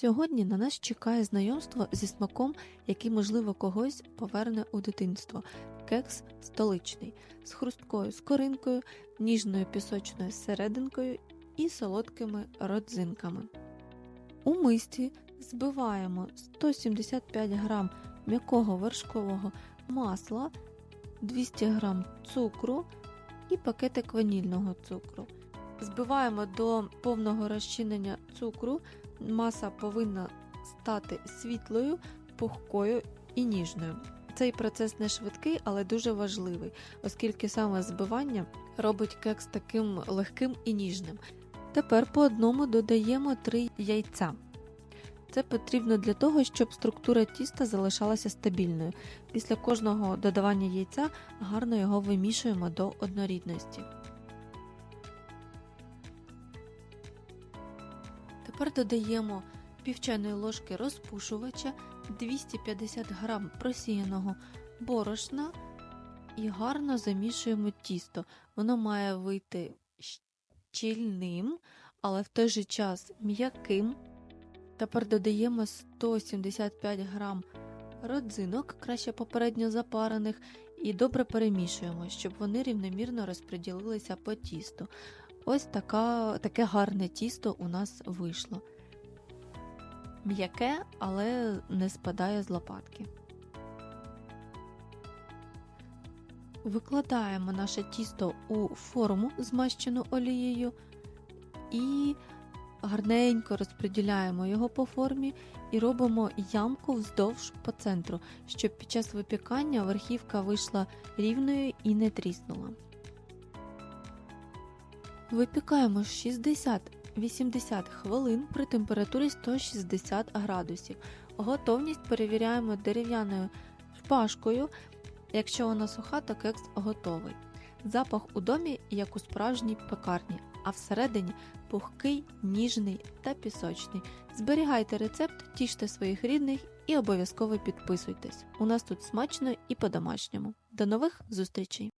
Сьогодні на нас чекає знайомство зі смаком, який, можливо, когось поверне у дитинство. Кекс столичний з хрусткою скоринкою, ніжною пісочною серединкою і солодкими родзинками. У мисці збиваємо 175 г м'якого вершкового масла, 200 г цукру і пакетик ванільного цукру. Збиваємо до повного розчинення цукру. Маса повинна стати світлою, пухкою і ніжною. Цей процес не швидкий, але дуже важливий, оскільки саме збивання робить кекс таким легким і ніжним. Тепер по одному додаємо 3 яйця. Це потрібно для того, щоб структура тіста залишалася стабільною. Після кожного додавання яйця гарно його вимішуємо до однорідності. Тепер додаємо пів чайної ложки розпушувача, 250 г просіяного борошна і гарно замішуємо тісто. Воно має вийти щільним, але в той же час м'яким. Тепер додаємо 175 г родзинок, краще попередньо запарених, і добре перемішуємо, щоб вони рівномірно розподілилися по тісту. Ось така, таке гарне тісто у нас вийшло. М'яке, але не спадає з лопатки. Викладаємо наше тісто у форму, змащену олією, і гарненько розподіляємо його по формі і робимо ямку вздовж по центру, щоб під час випікання верхівка вийшла рівною і не тріснула. Випікаємо 60-80 хвилин при температурі 160 градусів. Готовність перевіряємо дерев'яною шпажкою. Якщо вона суха, то кекс готовий. Запах у домі, як у справжній пекарні, а всередині пухкий, ніжний та пісочний. Зберігайте рецепт, тіште своїх рідних і обов'язково підписуйтесь. У нас тут смачно і по-домашньому. До нових зустрічей!